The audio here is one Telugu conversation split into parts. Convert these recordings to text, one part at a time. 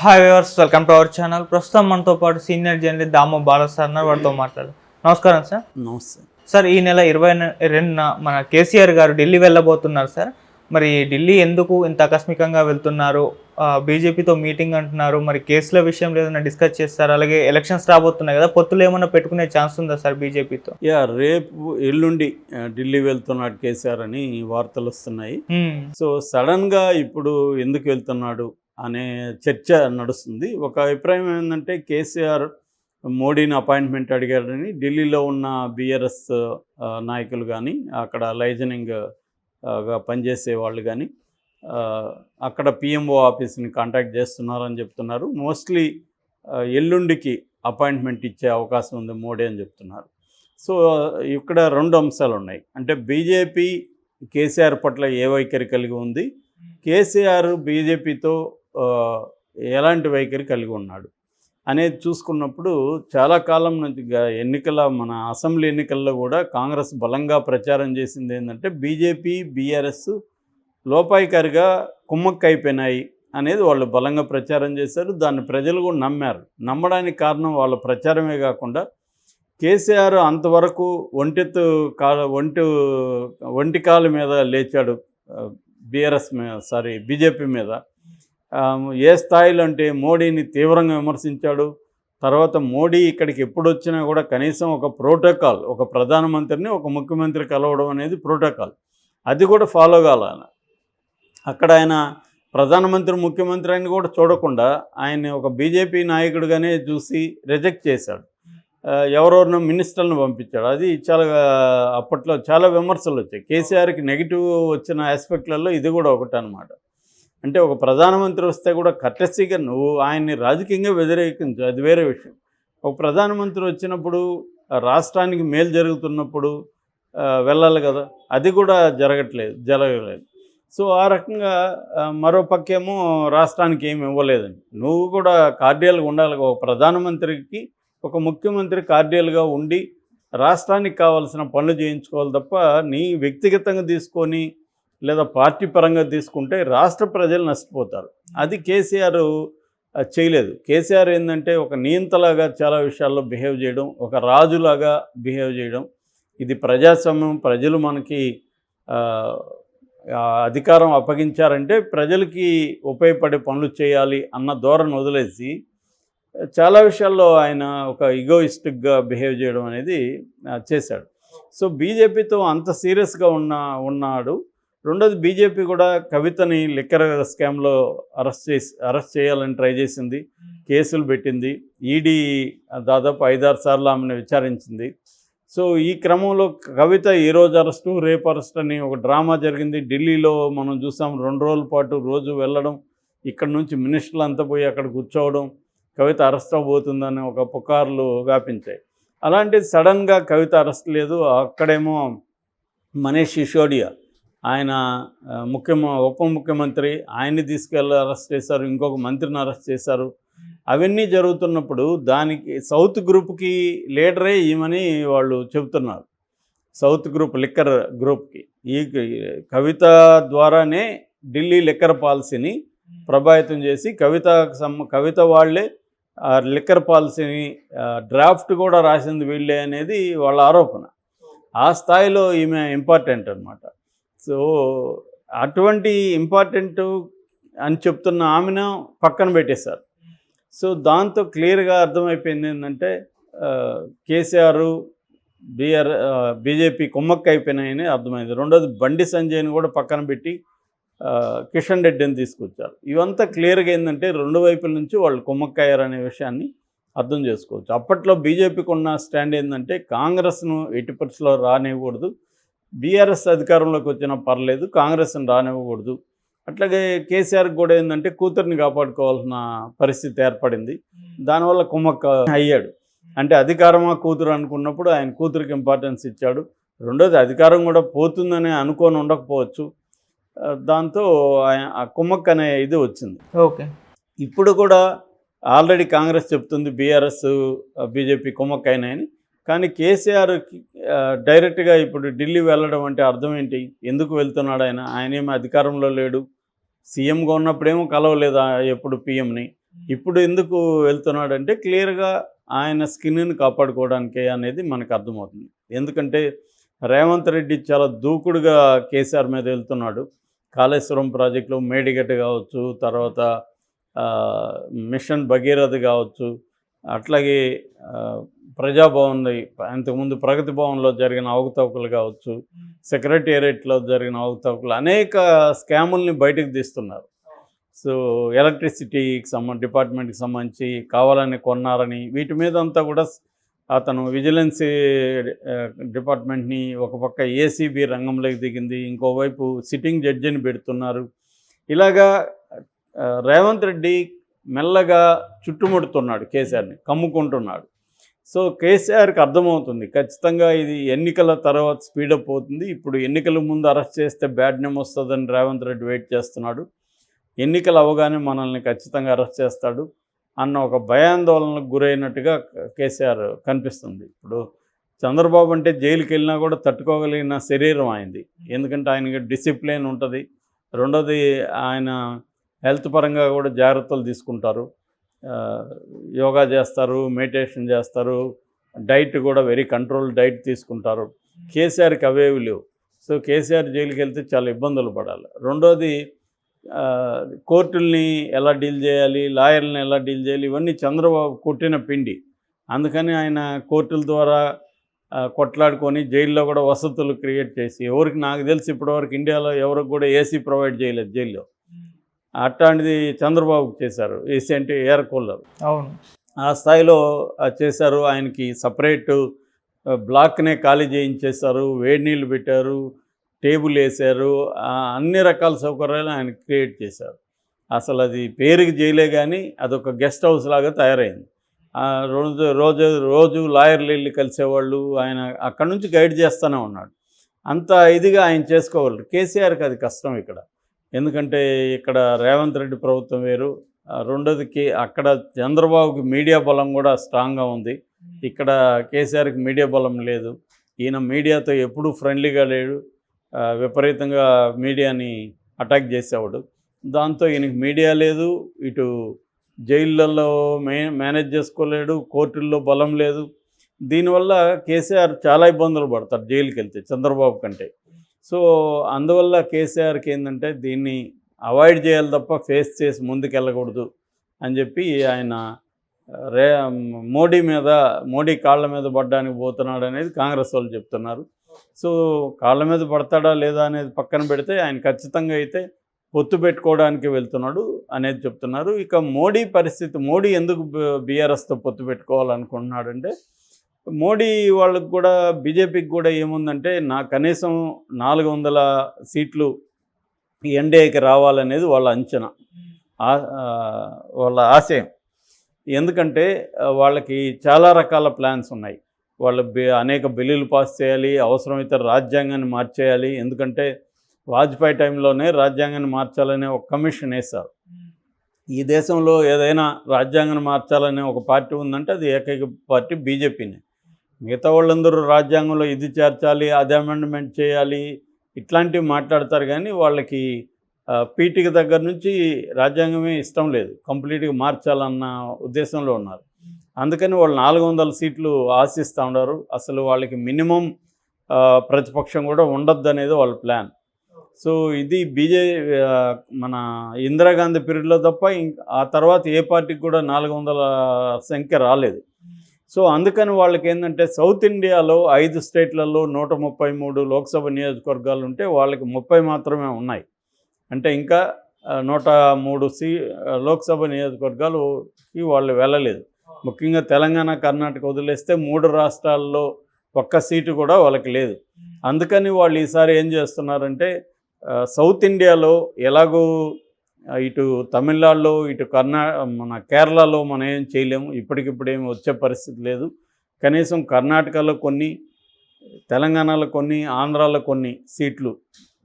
Hi viewers welcome to our channel ప్రస్తుతం మనతో పాటు senior journalist Damo Bala sir ఉన్నారు వారితో మాట్లాడు. నమస్కారం సార్. నమస్తే. సార్ ఈ నెల ఇరవై రెండున మన కేసీఆర్ గారు ఢిల్లీ వెళ్ళబోతున్నారు సార్. మరి ఢిల్లీ ఎందుకు ఇంత ఆకస్మికంగా వెళ్తున్నారు? బీజేపీతో మీటింగ్ అంటున్నారు. మరి కేసుల విషయంలో ఏదైనా డిస్కస్ చేస్తారు? అలాగే ఎలక్షన్స్ రాబోతున్నాయి కదా పొత్తులు ఏమైనా పెట్టుకునే ఛాన్స్ ఉందా సార్ బీజేపీతో? యా రేపు ఎల్లుండి ఢిల్లీ వెళ్తున్నాడు కేసీఆర్ అని వార్తలు వస్తున్నాయి. సో సడన్గా ఇప్పుడు ఎందుకు వెళ్తున్నాడు? అనే చర్చ నడుస్తుంది. ఒక అభిప్రాయం ఏంటంటే కేసీఆర్ మోడీని అపాయింట్మెంట్ అడిగారని ఢిల్లీలో ఉన్న బీఆర్ఎస్ నాయకులు కానీ అక్కడ లైజనింగ్గా పనిచేసే వాళ్ళు కానీ అక్కడ పిఎంఓ ఆఫీస్ని కాంటాక్ట్ చేస్తున్నారని చెప్తున్నారు. మోస్ట్లీ ఎల్లుండికి అపాయింట్మెంట్ ఇచ్చే అవకాశం ఉంది మోడీ అని చెప్తున్నారు. సో ఇక్కడ రెండు అంశాలు ఉన్నాయి. అంటే బీజేపీ కేసీఆర్ పట్ల ఏ వైఖరి కలిగి ఉంది? కేసీఆర్ బీజేపీతో ఎలాంటి వైఖరి కలిగి ఉన్నాడు అనేది చూసుకున్నప్పుడు చాలా కాలం నుంచి ఎన్నికల మన అసెంబ్లీ ఎన్నికల్లో కూడా కాంగ్రెస్ బలంగా ప్రచారం చేసింది ఏంటంటే బీజేపీ బీఆర్ఎస్ లోపాయికారిగా కుమ్మక్కైపోయినాయి అనేది వాళ్ళు బలంగా ప్రచారం చేశారు. దాన్ని ప్రజలు కూడా నమ్మారు. నమ్మడానికి కారణం వాళ్ళ ప్రచారమే కాకుండా కేసీఆర్ అంతవరకు ఒంటెత్తు కాల ఒంటి ఒంటి కాలు మీద లేచాడు బీఆర్ఎస్ మీద సారీ బీజేపీ మీద. ఏ స్థాయిలో అంటే మోడీని తీవ్రంగా విమర్శించాడు. తర్వాత మోడీ ఇక్కడికి ఎప్పుడు వచ్చినా కూడా కనీసం ఒక ప్రోటోకాల్ ఒక ప్రధానమంత్రిని ఒక ముఖ్యమంత్రి కలవడం అనేది ప్రోటోకాల్. అది కూడా ఫాలో కావాలి అక్కడ ఆయన ప్రధానమంత్రి ముఖ్యమంత్రి అని కూడా చూడకుండా ఆయన ఒక బీజేపీ నాయకుడిగానే చూసి రిజెక్ట్ చేశాడు. ఎవరెవరినో మినిస్టర్లను పంపించాడు. అది చాలా అప్పట్లో చాలా విమర్శలు వచ్చాయి కేసీఆర్కి నెగిటివ్ వచ్చిన ఆస్పెక్ట్లలో ఇది కూడా ఒకటి అనమాట అంటే ఒక ప్రధానమంత్రి వస్తే కూడా కట్టెస్సీగా నువ్వు ఆయన్ని రాజకీయంగా వ్యతిరేకించు అది వేరే విషయం. ఒక ప్రధానమంత్రి వచ్చినప్పుడు రాష్ట్రానికి మేలు జరుగుతున్నప్పుడు వెళ్ళాలి కదా అది కూడా జరగట్లేదు జరగలేదు. సో ఆ రకంగా ఆ, మరో పక్కేమో రాష్ట్రానికి ఏమి ఇవ్వలేదండి. నువ్వు కూడా కార్డియల్గా ఉండాలి ఒక ప్రధానమంత్రికి ఒక ముఖ్యమంత్రి కార్డియల్గా ఉండి రాష్ట్రానికి కావాల్సిన పనులు చేయించుకోవాలి తప్ప నీ వ్యక్తిగతంగా తీసుకొని లేదా పార్టీ పరంగా తీసుకుంటే రాష్ట్ర ప్రజలు నష్టపోతారు. అది కేసీఆర్ చేయలేదు. కేసీఆర్ ఏంటంటే ఒక నియంతలాగా చాలా విషయాల్లో బిహేవ్ చేయడం ఒక రాజులాగా బిహేవ్ చేయడం. ఇది ప్రజాస్వామ్యం ప్రజలు మనకి అధికారం అప్పగించారంటే ప్రజలకి ఉపయోగపడే పనులు చేయాలి అన్న ధోరణి వదిలేసి చాలా విషయాల్లో ఆయన ఒక ఈగోయిస్టిక్గా బిహేవ్ చేయడం అనేది చేశాడు. సో బీజేపీతో అంత సీరియస్గా ఉన్న ఉన్నాడు. రెండోది బీజేపీ కూడా కవితని లిక్కర్ స్కామ్లో అరెస్ట్ చేసి అరెస్ట్ చేయాలని ట్రై చేసింది. కేసులు పెట్టింది. ఈడీ దాదాపు ఐదారు సార్లు ఆమెను విచారించింది. సో ఈ క్రమంలో కవిత ఈ రోజు అరెస్టు రేపు అరెస్ట్ అని ఒక డ్రామా జరిగింది. ఢిల్లీలో మనం చూసాం రెండు రోజుల పాటు రోజు వెళ్ళడం ఇక్కడ నుంచి మినిస్టర్లు అంతా పోయి అక్కడ కూర్చోవడం కవిత అరెస్ట్ అవ్వబోతుందని ఒక పుకార్లు వ్యాపించాయి. అలాంటిది సడన్గా కవిత అరెస్ట్ లేదు. అక్కడేమో మనీష్ సిసోడియా ఆయన ముఖ్యమ ఉప ముఖ్యమంత్రి ఆయన్ని తీసుకెళ్ళి అరెస్ట్ చేశారు ఇంకొక మంత్రిని అరెస్ట్ చేశారు. అవన్నీ జరుగుతున్నప్పుడు దానికి సౌత్ గ్రూప్కి లీడరే ఈమని వాళ్ళు చెబుతున్నారు. సౌత్ గ్రూప్ లిక్కర్ గ్రూప్కి. ఈ కవిత ద్వారానే ఢిల్లీ లిక్కర్ పాలసీని ప్రభావితం చేసి కవిత కవిత వాళ్ళే ఆ లిక్కర్ పాలసీని డ్రాఫ్ట్ కూడా రాసింది వీళ్ళే అనేది వాళ్ళ ఆరోపణ. ఆ స్థాయిలో ఈమె ఇంపార్టెంట్ అనమాట సో అటువంటి ఇంపార్టెంట్ అని చెప్తున్న ఆమెను పక్కన పెట్టేశారు. సో దాంతో క్లియర్గా అర్థమైపోయింది ఏంటంటే కేసీఆర్ బీఆర్ బీజేపీ కుమ్మక్క అయిపోయినాయని అర్థమైంది. రెండోది బండి సంజయ్ని కూడా పక్కన పెట్టి కిషన్ రెడ్డిని తీసుకొచ్చారు. ఇవంతా క్లియర్గా ఏంటంటే రెండు వైపుల నుంచి వాళ్ళు కుమ్మక్కయ్యారనే విషయాన్ని అర్థం చేసుకోవచ్చు. అప్పట్లో బీజేపీకి ఉన్న స్టాండ్ ఏంటంటే కాంగ్రెస్ను ఎట్టి పరిస్థితిలో రానివ్వకూడదు. బీఆర్ఎస్ అధికారంలోకి వచ్చినా పర్లేదు కాంగ్రెస్ని రానివ్వకూడదు. అట్లాగే కేసీఆర్కి కూడా ఏంటంటే కూతుర్ని కాపాడుకోవాల్సిన పరిస్థితి ఏర్పడింది. దానివల్ల కుమ్మక్క అయ్యాడు. అంటే అధికారమా కూతురు అనుకున్నప్పుడు ఆయన కూతురికి ఇంపార్టెన్స్ ఇచ్చాడు. రెండోది అధికారం కూడా పోతుందని అనుకొని ఉండకపోవచ్చు. దాంతో ఆయన ఆ కుమ్మక్క అనే ఇది వచ్చింది. ఓకే. ఇప్పుడు కూడా ఆల్రెడీ కాంగ్రెస్ చెప్తుంది బీఆర్ఎస్ బీజేపీ కుమ్మక్క అయినాయని కానీ కేసీఆర్ డైరెక్ట్గా ఇప్పుడు ఢిల్లీ వెళ్ళడం అంటే అర్థం ఏంటి? ఎందుకు వెళ్తున్నాడు ఆయన? ఆయన అధికారంలో లేడు? సీఎంగా ఉన్నప్పుడేమో కలవలేదు ఎప్పుడు పిఎంని. ఇప్పుడు ఎందుకు వెళ్తున్నాడంటే క్లియర్గా ఆయన స్కిన్ని కాపాడుకోవడానికే అనేది మనకు అర్థమవుతుంది. ఎందుకంటే రేవంత్ రెడ్డి చాలా దూకుడుగా కేసీఆర్ మీద వెళ్తున్నాడు. కాళేశ్వరం ప్రాజెక్టులో మేడిగడ్డ కావచ్చు తర్వాత మిషన్ భగీరథ కావచ్చు అట్లాగే ప్రజాభవన్లో ప్రజాభవన్ అంతకుముందు ప్రగతి భవన్లో జరిగిన అవకతవకలు కావచ్చు సెక్రటేరియట్లో జరిగిన అవకతవకలు అనేక స్కాముల్ని బయటకు తీస్తున్నారు. సో ఎలక్ట్రిసిటీకి సంబంధ డిపార్ట్మెంట్కి సంబంధించి కావాలని కొన్నారని వీటి మీద అంతా కూడా అతను విజిలెన్సీ డిపార్ట్మెంట్ని ఒక పక్క ఏసీబీ రంగంలోకి దిగింది ఇంకోవైపు సిట్టింగ్ జడ్జిని పెడుతున్నారు. ఇలాగా రేవంత్ రెడ్డి మెల్లగా చుట్టుముడుతున్నాడు కేసీఆర్ని కమ్ముకుంటున్నాడు. సో కేసీఆర్కి అర్థమవుతుంది ఖచ్చితంగా ఇది ఎన్నికల తర్వాత స్పీడప్ అవుతుంది. ఇప్పుడు ఎన్నికల ముందు అరెస్ట్ చేస్తే బ్యాడ్ నేమ్ వస్తుందని రేవంత్ రెడ్డి వెయిట్ చేస్తున్నాడు. ఎన్నికలు అవగానే మనల్ని ఖచ్చితంగా అరెస్ట్ చేస్తాడు అన్న ఒక భయాందోళనకు గురైనట్టుగా కేసీఆర్ కనిపిస్తుంది. ఇప్పుడు చంద్రబాబు అంటే జైలుకి వెళ్ళినా కూడా తట్టుకోగలిగిన శరీరం ఆయనది. ఎందుకంటే ఆయనకి డిసిప్లిన్ ఉంటుంది. రెండోది ఆయన హెల్త్ పరంగా కూడా జాగ్రత్తలు తీసుకుంటారు. యోగా చేస్తారు మెడిటేషన్ చేస్తారు డైట్ కూడా వెరీ కంట్రోల్ డైట్ తీసుకుంటారు. కేసీఆర్కి అవేవి లేవు. సో కేసీఆర్ జైలుకి వెళ్తే చాలా ఇబ్బందులు పడాలి. రెండోది కోర్టుల్ని ఎలా డీల్ చేయాలి లాయర్లని ఎలా డీల్ చేయాలి ఇవన్నీ చంద్రబాబు కొట్టిన పిండి. అందుకని ఆయన కోర్టుల ద్వారా కొట్లాడుకొని జైల్లో కూడా వసతులు క్రియేట్ చేసి ఎవరికి నాకు తెలిసి ఇప్పటివరకు ఇండియాలో ఎవరికి కూడా ఏసీ ప్రొవైడ్ చేయలేదు జైల్లో. అట్లాంటిది చంద్రబాబుకి చేశారు. ఏసీ అంటే ఎయిర్ కూలర్. అవును. ఆ స్థాయిలో చేశారు. ఆయనకి సపరేట్ బ్లాక్నే ఖాళీ చేయించేశారు. వేడి నీళ్ళు పెట్టారు. టేబుల్ వేశారు. అన్ని రకాల సౌకర్యాలు ఆయన క్రియేట్ చేశారు. అసలు అది పేరుకి జైలే కానీ అదొక గెస్ట్ హౌస్ లాగా తయారైంది. రోజు రోజు రోజు లాయర్లు వెళ్ళి కలిసేవాళ్ళు. ఆయన అక్కడ నుంచి గైడ్ చేస్తూనే ఉన్నాడు. అంత ఇదిగా ఆయన చేసుకోగలరు కేసీఆర్కి అది కష్టం ఇక్కడ. ఎందుకంటే ఇక్కడ రేవంత్ రెడ్డి ప్రభుత్వం వేరు. రెండోదికి అక్కడ చంద్రబాబుకి మీడియా బలం కూడా స్ట్రాంగ్గా ఉంది. ఇక్కడ కేసీఆర్కి మీడియా బలం లేదు. ఈయన మీడియాతో ఎప్పుడూ ఫ్రెండ్లీగా లేడు. విపరీతంగా మీడియాని అటాక్ చేసేవాడు. దాంతో ఈయనకి మీడియా లేదు. ఇటు జైళ్ళల్లో మే మేనేజ్ చేసుకోలేడు. కోర్టుల్లో బలం లేదు. దీనివల్ల కేసీఆర్ చాలా ఇబ్బందులు పడతారు జైలుకి వెళ్తే చంద్రబాబు కంటే. సో అందువల్ల కేసీఆర్కి ఏంటంటే దీన్ని అవాయిడ్ చేయాలి తప్ప ఫేస్ చేసి ముందుకెళ్ళకూడదు అని చెప్పి ఆయన రే మోడీ మీద మోడీ కాళ్ళ మీద పడ్డానికి పోతున్నాడు అనేది కాంగ్రెస్ వాళ్ళు చెప్తున్నారు. సో కాళ్ళ మీద పడతాడా లేదా అనేది పక్కన పెడితే ఆయన ఖచ్చితంగా అయితే పొత్తు పెట్టుకోవడానికి వెళ్తున్నాడు అనేది చెప్తున్నారు. ఇక మోడీ పరిస్థితి మోడీ ఎందుకు బీఆర్ఎస్తో పొత్తు పెట్టుకోవాలనుకుంటున్నాడంటే మోడీ వాళ్ళకు కూడా బీజేపీకి కూడా ఏముందంటే నా కనీసం నాలుగు వందల సీట్లు ఎన్డీఏకి రావాలనేది వాళ్ళ అంచనా. ఆ- వాళ్ళ ఆశయం. ఎందుకంటే వాళ్ళకి చాలా రకాల ప్లాన్స్ ఉన్నాయి. వాళ్ళు అనేక బిల్లులు పాస్ చేయాలి అవసరమైతే రాజ్యాంగాన్ని మార్చేయాలి. ఎందుకంటే వాజ్పేయి టైంలోనే రాజ్యాంగాన్ని మార్చాలనే ఒక కమిషన్ వేశారు. ఈ దేశంలో ఏదైనా రాజ్యాంగాన్ని మార్చాలనే ఒక పార్టీ ఉందంటే అది ఏకైక పార్టీ బీజేపీనే. మిగతా వాళ్ళందరూ రాజ్యాంగంలో ఇది చేర్చాలి అది అమెండ్మెంట్ చేయాలి ఇట్లాంటివి మాట్లాడతారు కానీ వాళ్ళకి పీటీకి దగ్గర నుంచి రాజ్యాంగమే ఇష్టం లేదు. కంప్లీట్గా మార్చాలన్న ఉద్దేశంలో ఉన్నారు. అందుకని వాళ్ళు నాలుగు వందల సీట్లు ఆశిస్తూ ఉన్నారు. అసలు వాళ్ళకి మినిమం ప్రతిపక్షం కూడా ఉండొద్దు అనేది వాళ్ళ ప్లాన్. సో ఇది బీజే మన ఇందిరాగాంధీ పీరియడ్లో తప్ప ఆ తర్వాత ఏ పార్టీకి కూడా నాలుగు వందల సంఖ్య రాలేదు. సో అందుకని వాళ్ళకి ఏంటంటే సౌత్ ఇండియాలో ఐదు స్టేట్లలో నూట ముప్పై మూడు లోక్సభ నియోజకవర్గాలు ఉంటే వాళ్ళకి ముప్పై మాత్రమే ఉన్నాయి. అంటే ఇంకా నూట మూడు సీ లోక్సభ నియోజకవర్గాలుకి వాళ్ళు వెళ్ళలేదు. ముఖ్యంగా తెలంగాణ కర్ణాటక వదిలేస్తే మూడు రాష్ట్రాల్లో ఒక్క సీటు కూడా వాళ్ళకి లేదు. అందుకని వాళ్ళు ఈసారి ఏం చేస్తున్నారంటే సౌత్ ఇండియాలో ఎలాగో ఇటు తమిళనాడులో ఇటు కర్ణా మన కేరళలో మనం ఏం చేయలేము. ఇప్పటికిప్పుడు వచ్చే పరిస్థితి లేదు. కనీసం కర్ణాటకలో కొన్ని తెలంగాణలో కొన్ని ఆంధ్రాలో కొన్ని సీట్లు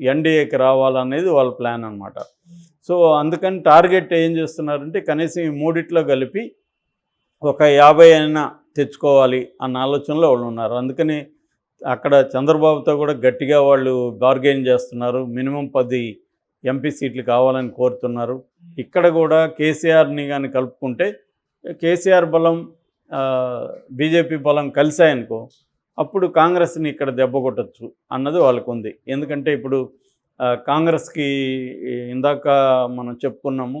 ఎన్డీఏకి రావాలనేది వాళ్ళ ప్లాన్ అనమాట సో అందుకని టార్గెట్ ఏం చేస్తున్నారంటే కనీసం ఈ మూడిట్లో కలిపి ఒక యాభై అయినా తెచ్చుకోవాలి అన్న ఆలోచనలో వాళ్ళు ఉన్నారు. అందుకని అక్కడ చంద్రబాబుతో కూడా గట్టిగా వాళ్ళు బార్గెయిన్ చేస్తున్నారు. మినిమం పది ఎంపీ సీట్లు కావాలని కోరుతున్నారు. ఇక్కడ కూడా కేసీఆర్ని కానీ కలుపుకుంటే కేసీఆర్ బలం బీజేపీ బలం కలిసాయనుకో అప్పుడు కాంగ్రెస్ని ఇక్కడ దెబ్బ కొట్టచ్చు అన్నది వాళ్ళకు ఉంది ఎందుకంటే ఇప్పుడు కాంగ్రెస్కి ఇందాక మనం చెప్పుకున్నాము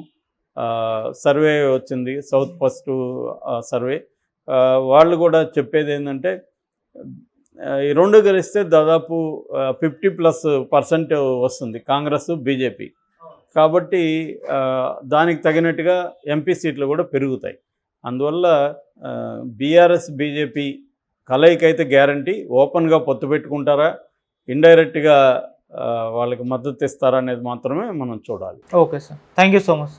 సర్వే వచ్చింది సౌత్ ఫస్ట్ సర్వే. వాళ్ళు కూడా చెప్పేది ఏంటంటే ఈ రెండు కలిస్తే దాదాపు ఫిఫ్టీ ప్లస్ పర్సెంట్ వస్తుంది కాంగ్రెస్ బీజేపీ. కాబట్టి దానికి తగినట్టుగా ఎంపీ సీట్లు కూడా పెరుగుతాయి. అందువల్ల బీఆర్ఎస్ బీజేపీ కలయికైతే గ్యారంటీ. ఓపెన్గా పొత్తు పెట్టుకుంటారా? ఇండైరెక్ట్గా వాళ్ళకి మద్దతు ఇస్తారా అనేది మాత్రమే మనం చూడాలి. Okay sir. Thank you so much sir.